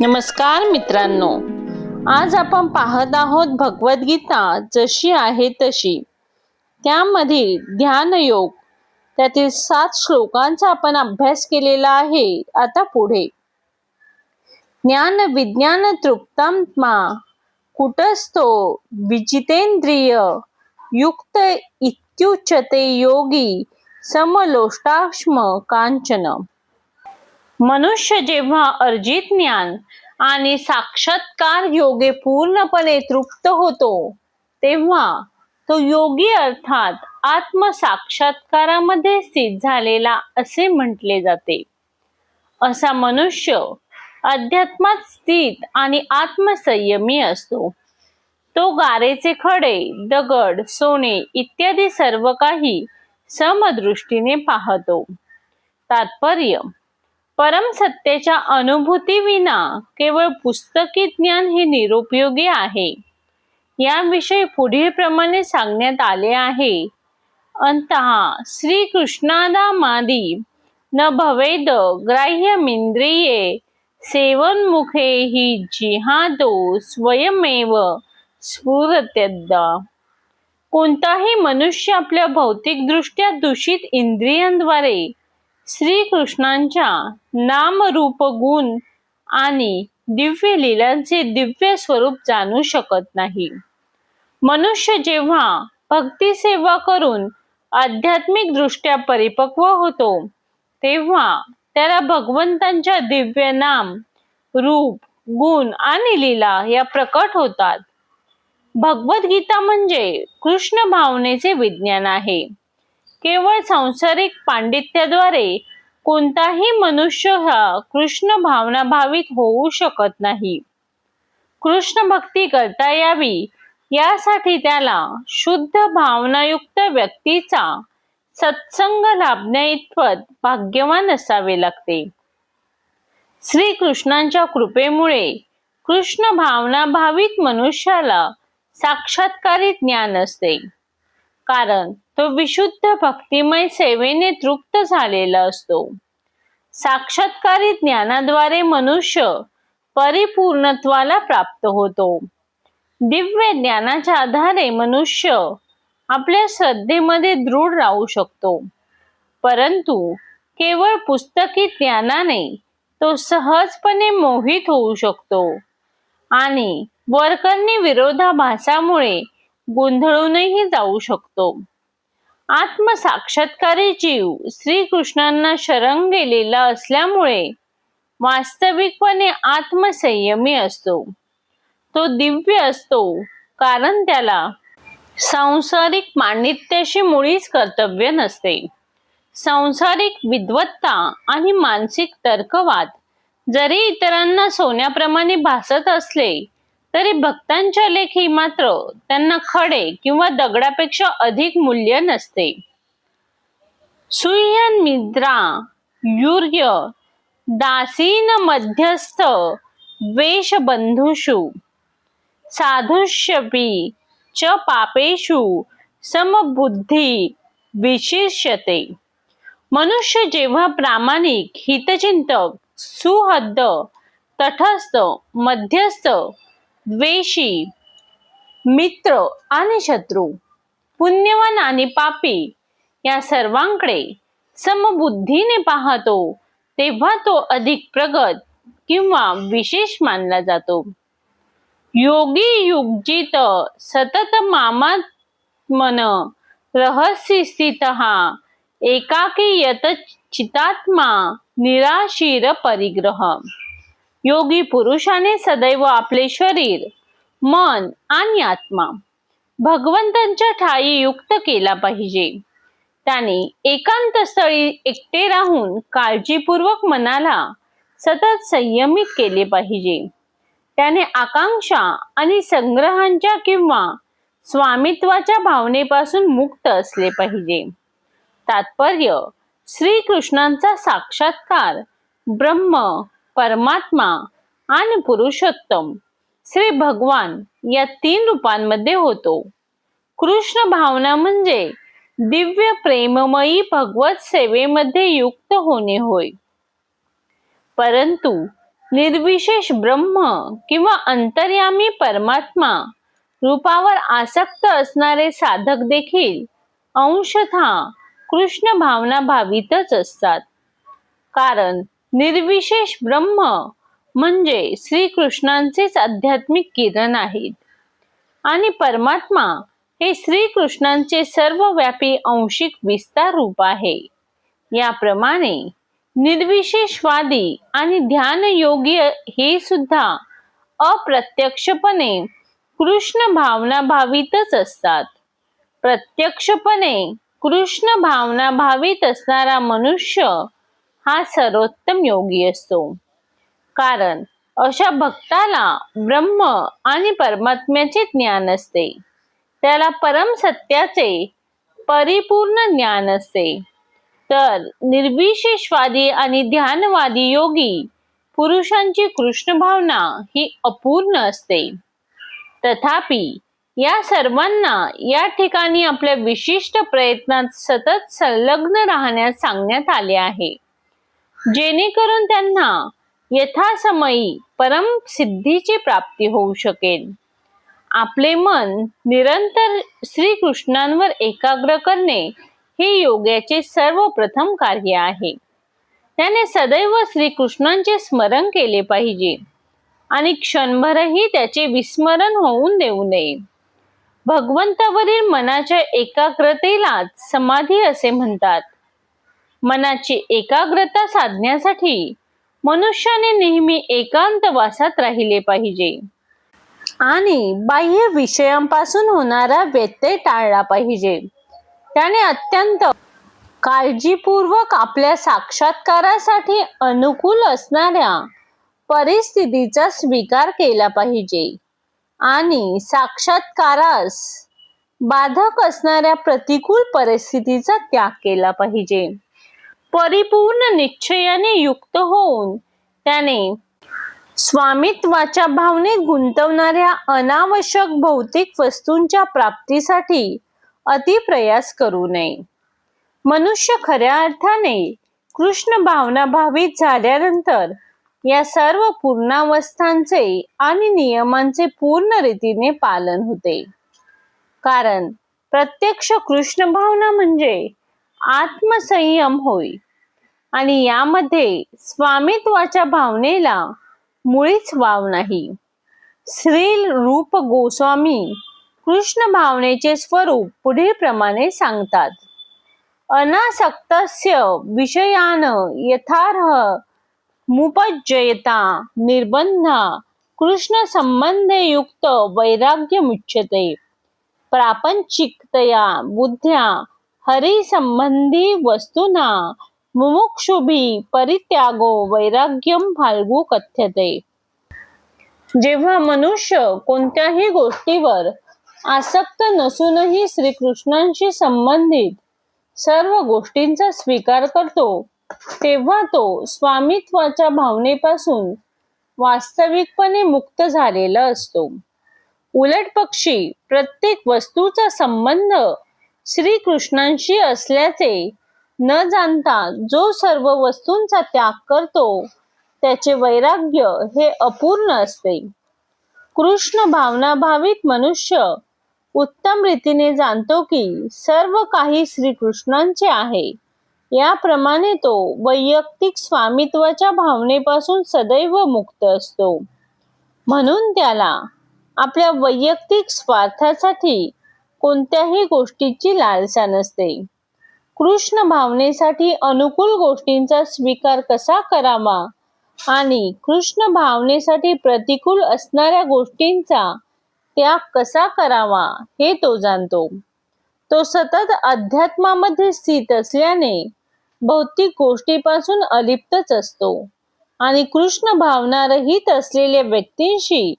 नमस्कार मित्रांनो. आज आपण पाहत आहोत भगवद्गीता जशी आहे तशी. त्यामधील ध्यानयोग त्यातील सात श्लोकांचा आपण अभ्यास केलेला आहे. आता पुढे. ज्ञान विज्ञान तृप्तात्मा कुटस्थो विजितेंद्रिय युक्त इत्युच्यते योगी समलोष्टाक्ष्म कांचन मनुष्य जेव्हा अर्जित ज्ञान आणि साक्षात्कार योगे पूर्णपणे तृप्त होतो तेव्हा तो योगी अर्थात आत्मसाक्षात्कारामध्ये स्थित झालेला असे म्हटले जाते. असा मनुष्य अध्यात्मात स्थित आणि आत्मसंयमी असतो. तो गारेचे खडे दगड सोने इत्यादी सर्व काही समदृष्टीने पाहतो. तात्पर्य परमसत्तेच्या अनुभूतीविना केवळ पुस्तकी ज्ञान हे निरुपयोगी आहे. याविषयी पुढील प्रमाणे सांगण्यात आले आहे. अंतहा श्रीकृष्णादामादी न भवेद ग्राह्यमिंद्रिये सेवन्मुखे हि जिहादो स्वयमेव स्फुरत्यद्दा. कोणताही मनुष्य आपल्या भौतिकदृष्ट्या दूषित इंद्रियांद्वारे श्रीकृष्णांच्या नामरूप गुण आणि दिव्य लीलांचे दिव्य स्वरूप जाणू शकत नाही. मनुष्य जेव्हा भक्ती सेवा करून आध्यात्मिक दृष्ट्या परिपक्व होतो तेव्हा त्याला भगवंतांच्या दिव्य नाम रूप गुण आणि लीला या प्रकट होतात. भगवद्गीता म्हणजे कृष्ण भावनेचे विज्ञान आहे. केवळ सांसारिक पांडित्याद्वारे कोणताही मनुष्य हा कृष्ण भावना भावित होऊ शकत नाही. कृष्ण भक्ती करता यावी यासाठी त्याला शुद्ध भावनायुक्त व्यक्तीचा सत्संग लाभण्याइतपत भाग्यवान असावे लागते. श्री कृष्णांच्या कृपेमुळे कृष्ण भावना भावित मनुष्याला साक्षात्कारी ज्ञान असते. कारण तो विशुद्ध भक्तिमय सेवेने तृप्त झालेला असतो. साक्षात्कारी ज्ञानाद्वारे मनुष्य परिपूर्णत्वाला प्राप्त होतो. दिव्य ज्ञानाच्या आधारे मनुष्य आपल्या श्रद्धेमध्ये दृढ राहू शकतो. परंतु केवळ पुस्तकी ज्ञानाने तो सहजपणे मोहित होऊ शकतो आणि वरकरणी विरोधाभासामुळे गोंधळूनही जाऊ शकतो. आत्मसाक्षात्कारी जीव श्रीकृष्णांना शरण गेलेला असल्यामुळे वास्तविकपणे आत्मसंयमी असतो. तो दिव्य असतो कारण त्याला सांसारिक पांडित्याशी मुळीच कर्तव्य नसते. सांसारिक विद्वत्ता आणि मानसिक तर्कवाद जरी इतरांना सोन्याप्रमाणे भासत असले तरी भक्तांच्या लेखी मात्र त्यांना खडे किंवा दगडापेक्षा अधिक मूल्य नसते. सुयन मिद्रा युर्य दासीन मध्यस्थ द्वेष बंधुषु साधुष्यपी च पापेषु समबुद्धी विशिष्यते. मनुष्य जेव्हा प्रामाणिक हितचिंतक सुहद्द तटस्थ मध्यस्थ द्वेषी मित्र आणि शत्रू पुण्यवान आणि पापी या सर्वांकडे समबुद्धीने पाहतो तेव्हा तो अधिक प्रगत किंवा विशेष मानला जातो. योगी युगजित सतत मामात्मन रहस्य स्थित एकाकी यत चितात्मा निराशीर परिग्रह. योगी पुरुषाने सदैव आपले शरीर मन आणि आत्मा भगवंतांच्या ठाई युक्त केला पाहिजे. त्याने एकांत स्थळी एकटे राहून काळजीपूर्वक मनाला सतत संयमित केले पाहिजे. त्याने आकांक्षा आणि संग्रहांच्या किंवा स्वामित्वाच्या भावनेपासून मुक्त असले पाहिजे. तात्पर्य श्रीकृष्णांचा साक्षात्कार ब्रह्म परमात्मा आणि पुरुषोत्तम. श्री भगवान या तीन रूपांमध्ये होतो. कृष्ण भावना म्हणजे दिव्य प्रेममयी भगवत सेवेमध्ये युक्त होणे होय. परंतु निर्विशेष ब्रह्म किंवा अंतर्यामी परमात्मा रूपावर आसक्त असणारे साधक देखील अंशथा कृष्ण भावना भावितच असतात. कारण निर्विशेष ब्रह्म म्हणजे श्रीकृष्णांचेच आध्यात्मिक किरण आहेत. आणि परमात्मा हे श्रीकृष्णांचे सर्वव्यापी अंशिक विस्तार रूप आहे. याप्रमाणे निर्विशेषवादी आणि ध्यानयोगी हे सुद्धा अप्रत्यक्षपणे कृष्ण भावना भावितच असतात. प्रत्यक्षपणे कृष्ण भावना भावित असणारा मनुष्य हा सर्वोत्तम योगी असतो कारण अशा भक्ताला ब्रह्म आणि परमात्म्याचे ज्ञान असते. त्याला परम सत्याचे परिपूर्ण ज्ञान असते. तर निर्विशेषवादी आणि ध्यानवादी योगी पुरुषांची कृष्ण भावना ही अपूर्ण असते. तथापि या सर्वांना या ठिकाणी आपल्या विशिष्ट प्रयत्नात सतत संलग्न राहण्यास सांगण्यात आले आहे. जेणेकरून त्यांना यथासमयी परम सिद्धीची प्राप्ती होऊ शकेल. आपले मन निरंतर श्रीकृष्णांवर एकाग्र करणे हे योग्याचे सर्वप्रथम कार्य आहे. त्याने सदैव श्रीकृष्णांचे स्मरण केले पाहिजे आणि क्षणभरही त्याचे विस्मरण होऊन देऊ नये. भगवंतावरील मनाच्या एकाग्रतेलाच समाधी असे म्हणतात. मनाची एकाग्रता साधण्यासाठी मनुष्याने नेहमी एकांत वासात राहिले पाहिजे. आणि बाह्य विषयांपासून होणारा व्यत्यय टाळला पाहिजे. त्याने अत्यंत काळजीपूर्वक आपल्या साक्षात्कारासाठी अनुकूल असणाऱ्या परिस्थितीचा स्वीकार केला पाहिजे. आणि साक्षात्कारास बाधक असणाऱ्या प्रतिकूल परिस्थितीचा त्याग केला पाहिजे. परिपूर्ण निश्चयाने युक्त होऊन त्याने स्वामित्वाच्या भावनेत गुंतवणाऱ्या अनावश्यक भौतिक वस्तूंच्या प्राप्तीसाठी अतिप्रयास करू नये. मनुष्य खऱ्या अर्थाने कृष्ण भावना भावित झाल्यानंतर या सर्व पूर्णावस्थांचे आणि नियमांचे पूर्ण रीतीने पालन होते. कारण प्रत्यक्ष कृष्ण भावना म्हणजे आत्मसंयम होय. आणि यामध्ये स्वामित्वाच्या भावनेला मुळीच वाव नाही. श्री रूप गोस्वामी कृष्ण भावनेचे स्वरूप पुढील प्रमाणे सांगतात. अनासक्तस्य विषयान यथार्ह मुपजयता निर्बंध कृष्ण संबंधयुक्त वैराग्य मुच्यते. प्रापंचिकतया बुद्ध्या हरिसंबंधी वस्तुना मुमुक्षुभी परित्यागो वैराग्यम फाल्गू कथ्यते. जेव्हा मनुष्य कोणत्याही गोष्टीवर आसक्त नसूनही श्रीकृष्णांशी संबंधित सर्व गोष्टींचा स्वीकार करतो तेव्हा तो स्वामित्वाच्या भावनेपासून वास्तविकपणे मुक्त झालेला असतो. उलट पक्षी प्रत्येक वस्तूचा संबंध श्रीकृष्णांशी असल्याचे न जाणता जो सर्व वस्तूंचा त्याग करतो त्याचे वैराग्य हे अपूर्ण असते. कृष्ण भावनाभावित मनुष्य उत्तम रीतीने जाणतो की सर्व काही श्रीकृष्णांचे आहे. याप्रमाणे तो वैयक्तिक स्वामित्वाच्या भावनेपासून सदैव मुक्त असतो. म्हणून त्याला आपल्या वैयक्तिक स्वार्थासाठी कोणत्याही गोष्टीची लालसा नसते. कृष्ण भावनेसाठी अनुकूल गोष्टींचा स्वीकार कसा करावा? आणि कृष्ण भावनेसाठी प्रतिकूल असणाऱ्या गोष्टींचा त्याग कसा करावा हे तो जाणतो. तो सतत अध्यात्मामध्ये स्थित असल्याने भौतिक गोष्टीपासून अलिप्तच असतो. आणि कृष्ण भावना रहित असलेल्या व्यक्तींशी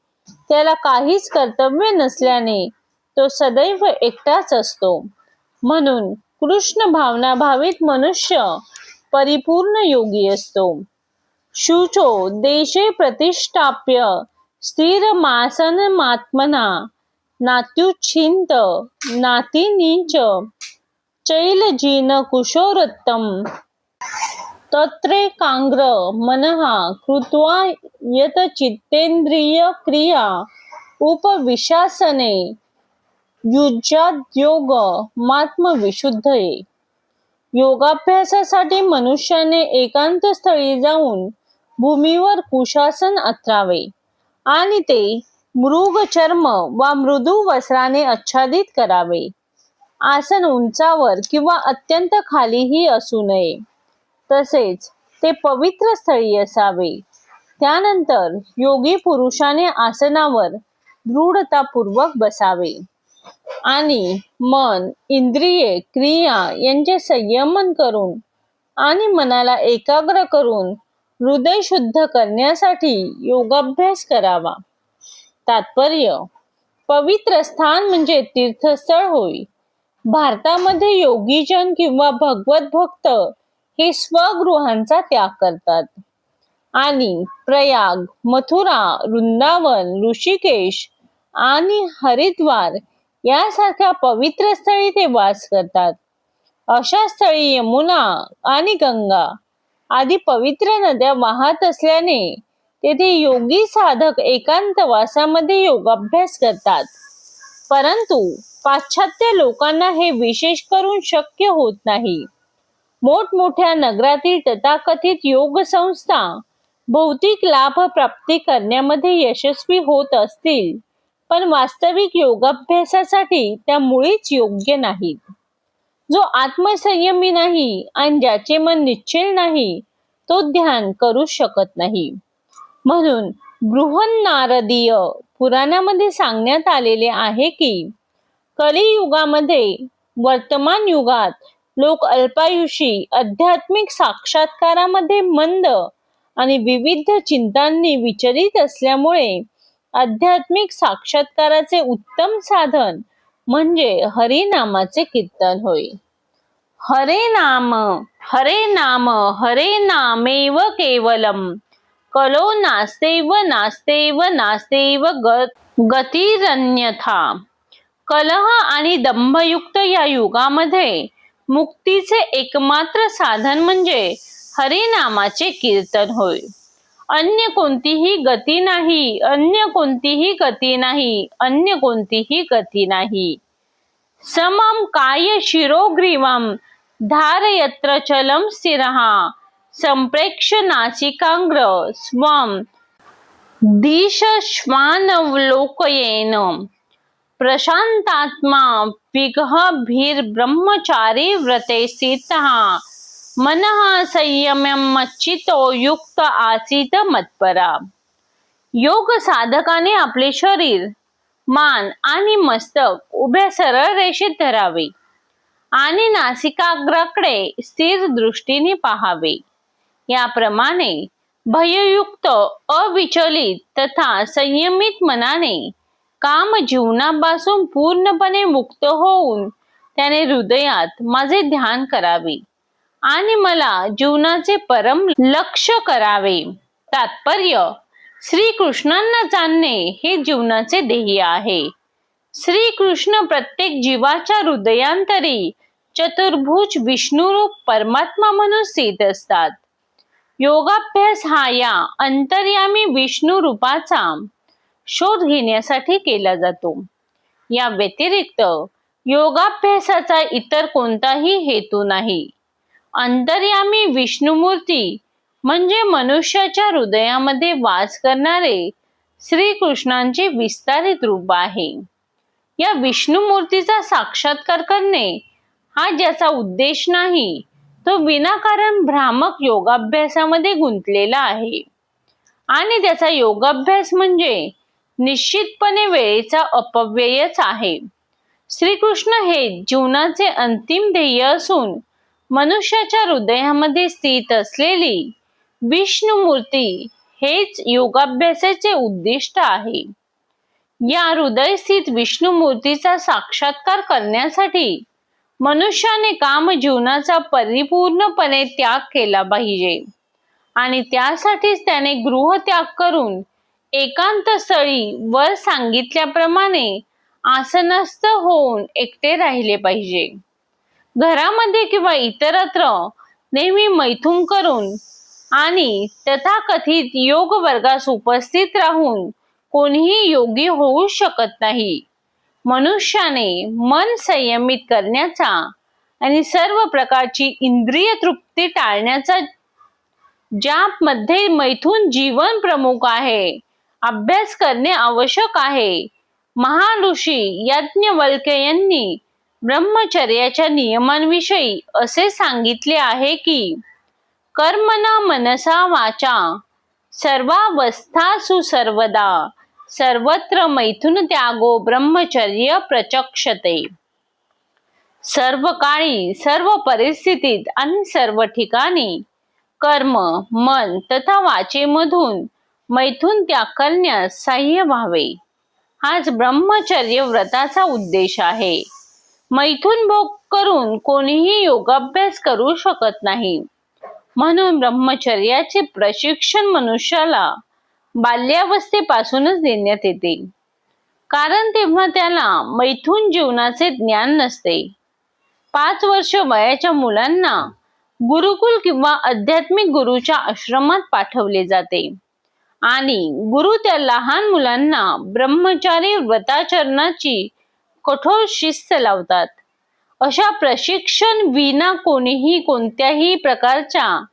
त्याला काहीच कर्तव्य नसल्याने तो सदैव एकटाच असतो. म्हणून कृष्ण भावना भावित मनुष्य परिपूर्ण योगी असतो. शुचो देशे प्रतिष्ठाप्य स्थिर मासन मात्मना नात्युच्छिंत नाती नीच चैल जीन कुशोरत्तम। तत्रेकाग्र मनहा कृत्वा यत चित्तेंद्रिय क्रिया उपविशासने युज्याद्योग मात्म विशुद्धये योगाभ्यासासाठी मनुष्याने एकांत स्थळी जाऊन भूमीवर कुशासन अथरावे आणि ते मृग चर्म वा मृदू वस्त्राने आच्छादित करावे. आसन उंचावर किंवा अत्यंत खालीही असू नये. तसेच ते पवित्र स्थळी असावे. त्यानंतर योगी पुरुषाने आसनावर दृढतापूर्वक बसावे. आणि मन इंद्रिये क्रिया यांचे संयमन करून आणि मनाला एकाग्र करून हृदय शुद्ध करण्यासाठी योगाभ्यास करावा. तात्पर्य पवित्र स्थान म्हणजे तीर्थस्थळ होय. भारतामध्ये योगीजन किंवा भगवत भक्त हे स्वगृहांचा त्याग करतात. आणि प्रयाग मथुरा वृंदावन ऋषिकेश आणि हरिद्वार यासारख्या पवित्र स्थळी ते वास करतात. अशा स्थळी यमुना आणि गंगा आदी पवित्र नद्या वाहत असल्याने तेथे योगी साधक एकांत वासामध्ये योगाभ्यास करतात. परंतु पाश्चात्य लोकांना हे विशेष करून शक्य होत नाही. मोठमोठ्या नगरातील तथाकथित योग संस्था भौतिक लाभ प्राप्ती करण्यामध्ये यशस्वी होत असतील. पण वास्तविक योगाभ्यासासाठी त्या मुळीच योग्य नाहीत. जो आत्मसंयमी नाही आणि ज्याचे मन निश्चल नाही तो ध्यान करू शकत नाही. म्हणून बृहन्नारदीय पुराणामध्ये सांगण्यात आलेले आहे की कलियुगामध्ये वर्तमान युगात लोक अल्पायुषी आध्यात्मिक साक्षात्कारामध्ये मंद आणि विविध चिंतांनी विचलित असल्यामुळे आध्यात्मिक साक्षात्काराचे उत्तम साधन म्हणजे हरिनामाचे कीर्तन होय. हरे नाम हरे नाम हरे नामेव केवलम. कलो नास्तेव नास्तेव नास्तेव गतिरन्यथा. कलह आणि दंभयुक्त या युगामध्ये मुक्तीचे एकमात्र साधन म्हणजे हरिनामाचे कीर्तन होय. अन्य कोणतीही गती नाही अन्य कोणतीही गती नाही अन्य कोणतीही गती नाही. समम काय शिरोग्रीवम धारयत्र चलम स्थिरहा संप्रेक्ष नासिकांग्र स्वम दिश श्वानवलोकयेन प्रशांतात्मा ब्रह्मचारी व्रते स्थितः मनः संयम्यमच्चितो युक्त आसीत मत्परा. योग साधकाने आपले शरीर मान आणि मस्तक उभ्या सरळ रेषेत धरावे आणि नासिकाग्राकडे स्थिर दृष्टीने पाहावे. याप्रमाणे भययुक्त अविचलित तथा संयमित मनाने काम जीवनापासून पूर्णपणे मुक्त होऊन त्याने हृदयात माझे ध्यान करावे. आणि मला जीवनाचे परम लक्ष करावे. तात्पर्य श्रीकृष्णांना जाणणे हे जीवनाचे ध्येय आहे. श्रीकृष्ण प्रत्येक जीवाच्या हृदयांतरी चतुर्भुज विष्णुरूप परमात्मा म्हणून स्थित असतात. योगाभ्यास हा या अंतर्यामी विष्णू रूपाचा शोध घेण्यासाठी केला जातो. या व्यतिरिक्त योगाभ्यासाचा इतर कोणताही हेतू नाही. अंतर्यामी विष्णुमूर्ती म्हणजे मनुष्याच्या हृदयामध्ये वास करणारे श्रीकृष्णांचे विस्तारित रूप आहे. या विष्णुमूर्तीचा साक्षात्कार करणे हा ज्याचा उद्देश नाही तो विनाकारण भ्रामक योगाभ्यासामध्ये गुंतलेला आहे. आणि त्याचा योगाभ्यास म्हणजे निश्चितपणे वेळेचा अपव्ययच आहे. श्रीकृष्ण हे जीवनाचे अंतिम ध्येय असून मनुष्याच्या हृदयामध्ये स्थित असलेली विष्णुमूर्ती हेच योगाभ्यासाचे उद्दिष्ट आहे. या हृदयस्थित विष्णुमूर्तीचा साक्षात्कार करण्यासाठी मनुष्याने काम जीवनाचा परिपूर्णपणे त्याग केला पाहिजे आणि त्यासाठीच त्याने गृहत्याग करून एकांत स्थळी वर सांगितल्याप्रमाणे आसनस्थ होऊन एकटे राहिले पाहिजे. घरामध्ये किंवा इतरत्र नेहमी मैथून करून आणि तथाकथित योग वर्गास उपस्थित राहून कोणीही योगी होऊ शकत नाही. मनुष्याने मन संयमित करण्याचा आणि सर्व प्रकारची इंद्रिय तृप्ती टाळण्याचा ज्यामध्ये मैथून जीवन प्रमुख आहे अभ्यास करणे आवश्यक आहे महाऋषी यज्ञवल्क्य यांनी ब्रह्मचर्याच्या नियमांविषयी असे सांगितले आहे की कर्मना मनसा वाचा सर्वावस्थासु सर्वदा सर्वत्र मैथुन त्यागो ब्रह्मचर्य प्रचक्षते. सर्व काळी सर्व परिस्थितीत आणि सर्व ठिकाणी कर्म मन तथा वाचेमधून मैथून त्याग करण्यास सहाय्य व्हावे. हाच ब्रह्मचर्य व्रताचा उद्देश आहे. मैथून भोग करून कोणीही योगाभ्यास करू शकत नाही. म्हणून ब्रह्मचर्याचे प्रशिक्षण मनुष्याला बाल्यावस्थेपासूनच देण्यात येते. कारण तेव्हा त्याला मैथून जीवनाचे ज्ञान नसते. पाच वर्ष वयाच्या मुलांना गुरुकुल किंवा आध्यात्मिक गुरुच्या आश्रमात पाठवले जाते. आणि गुरु त्या लहान मुलांना ब्रह्मचारी व्रताचरणाची कठोर शिस्त लावतात. अशा प्रशिक्षण विना कोणीही कोणत्याही प्रकारच्या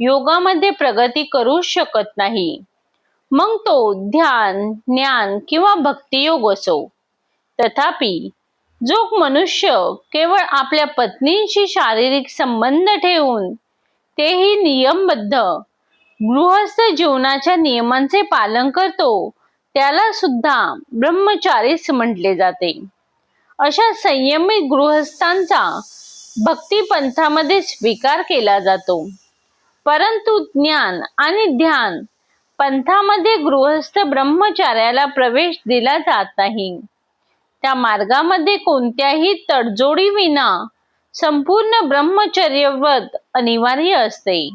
योगामध्ये प्रगती करू शकत नाही. मग तो ध्यान ज्ञान किंवा भक्तियोग असो. तथापि जो मनुष्य केवळ आपल्या पत्नीशी शारीरिक संबंध ठेवून तेही नियमबद्ध गृहस्थ जीवनाच्या नियमांचे पालन करतो त्याला सुद्धा ब्रह्मचारीच म्हटले जाते. अशा संयमित गृहस्थांचा भक्ती पंथामध्ये स्वीकार केला जातो. परंतु ज्ञान आणि ध्यान पंथामध्ये गृहस्थ ब्रह्मचार्याला प्रवेश दिला जात नाही. त्या मार्गामध्ये कोणत्याही तडजोडी विना संपूर्ण ब्रह्मचर्यव्रत अनिवार्य असते.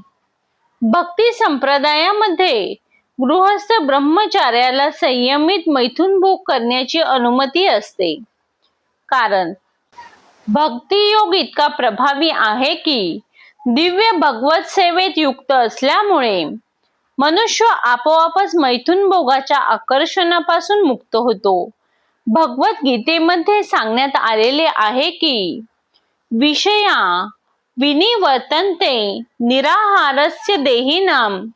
भक्ती संप्रदायामध्ये गृहस्थ ब्रह्मचार्याला संयमित मैथुन भोग करण्याची अनुमती असते. कारण. भक्तियोग इतका प्रभावी आहे की दिव्य भगवत सेवेत युक्त असल्यामुळे मनुष्य आपोआपच मैथून भोगाच्या आकर्षणापासून मुक्त होतो. भगवत गीतेमध्ये सांगण्यात आलेले आहे की विषया विनिवर्तन्ते निराहारस्य देहिनाम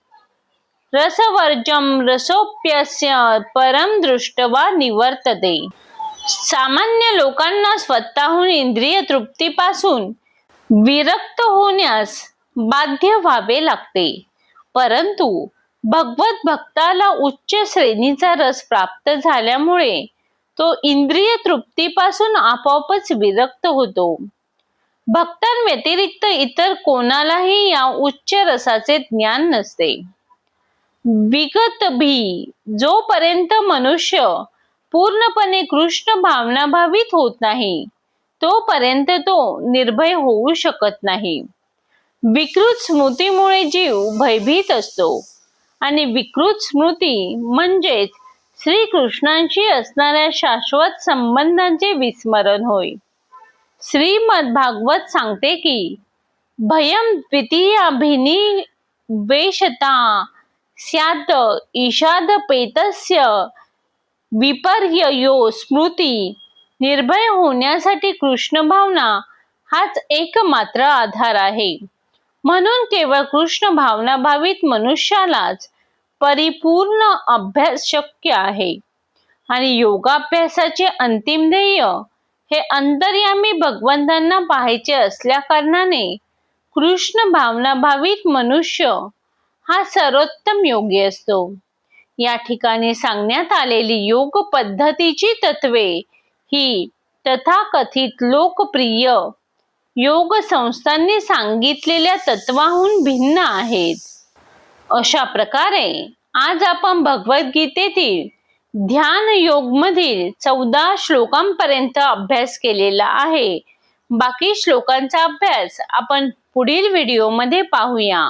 रसवर्जम रसोप्यस्य परम दृष्टवा निवर्तते. सामान्य लोकांना स्वतःहून इंद्रिय तृप्तीपासून विरक्त होण्यास बाध्य व्हावे लागते. परंतु भगवत भक्ताला उच्च श्रेणीचा रस प्राप्त झाल्यामुळे तो इंद्रिय तृप्तीपासून आपोआपच विरक्त होतो. भक्तांव्यतिरिक्त इतर कोणालाही या उच्च रसाचे ज्ञान नसते. विगत भी जोपर्यंत मनुष्य पूर्णपणे कृष्ण भावनाभावित होत नाही. तोपर्यंत तो निर्भय होऊ शकत नाही. विकृत स्मृतीमुळे जीव भयभीत असतो. आणि विकृत स्मृती म्हणजेच श्रीकृष्णांशी असणाऱ्या शाश्वत संबंधांचे विस्मरण होय. श्रीमद भागवत सांगते की भयम द्वितीयाभिनी वेशता स्यात ईशाद पेतस्य विपर्ययो स्मृती. निर्भय होण्यासाठी कृष्ण भावना हाच एकमात्र आधार आहे. म्हणून केवळ कृष्ण भावना भावित मनुष्यालाच परिपूर्ण अभ्यास शक्य आहे. आणि योगाभ्यासाचे अंतिम ध्येय हे अंतर्यामी भगवंतांना पाहायचे असल्या कारणाने कृष्ण भावना भावित मनुष्य हा सर्वोत्तम योगी असतो. या ठिकाणी सांगण्यात आलेली योग पद्धतीची तत्वे ही तथाकथित लोकप्रिय योग संस्थांनी सांगितलेल्या तत्वाहून भिन्न आहेत. अशा प्रकारे आज आपण भगवद्गीतेतील ध्यान योग मधील चौदा श्लोकांपर्यंत अभ्यास केलेला आहे. बाकी श्लोकांचा अभ्यास आपण पुढील व्हिडिओमध्ये पाहूया.